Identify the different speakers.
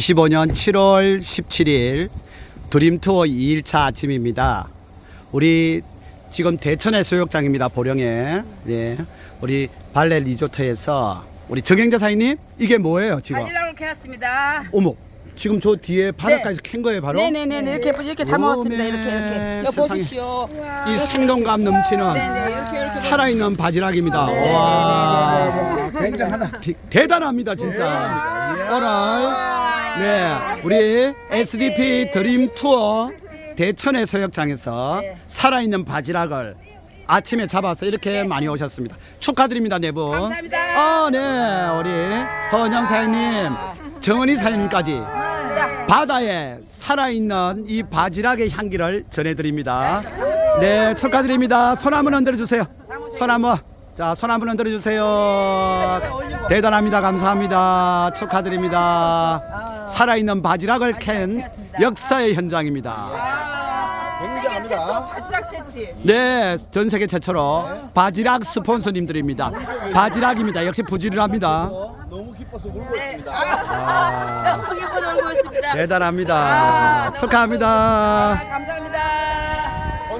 Speaker 1: 25년 7월 17일 드림투어 2일차 아침입니다. 우리 지금 대천의 수욕장입니다. 보령에. 예. 우리 발레 리조트에서 우리 정영자 사장님 이게 뭐예요 지금?
Speaker 2: 바지락을 캐왔습니다.
Speaker 1: 어머 지금 저 뒤에 바닷가에서 캔 거예요 바로?
Speaker 2: 네네네 이렇게 이렇게 담아왔습니다. 이렇게 이렇게.
Speaker 1: 세상에.
Speaker 2: 보십시오.
Speaker 1: 이 생동감 넘치는
Speaker 2: 네네 이렇게 이렇게.
Speaker 1: 살아있는 바지락입니다. 와 비- 대단합니다 진짜. 오늘 네 우리 SDP 드림 투어 대천의 서역장에서 살아있는 바지락을 아침에 잡아서 이렇게 많이 오셨습니다. 축하드립니다 네 분.
Speaker 2: 감사합니다.
Speaker 1: 아, 네 우리 허은영 사장님, 정은희 사장님까지 바다에 살아있는 이 바지락의 향기를 전해드립니다. 네, 축하드립니다. 손 한번 흔들어 주세요. 손 한번. 자, 손 한번 흔들어 주세요. 대단합니다. 감사합니다. 축하드립니다. 살아있는 바지락을 캔 역사의 현장입니다.
Speaker 2: 바지락 채치.
Speaker 1: 네, 전 세계 최초로 바지락 스폰서님들입니다. 바지락입니다. 역시 부지런합니다.
Speaker 2: 너무 기뻐 놀고 있습니다.
Speaker 1: 대단합니다. 축하합니다.
Speaker 2: 감사합니다.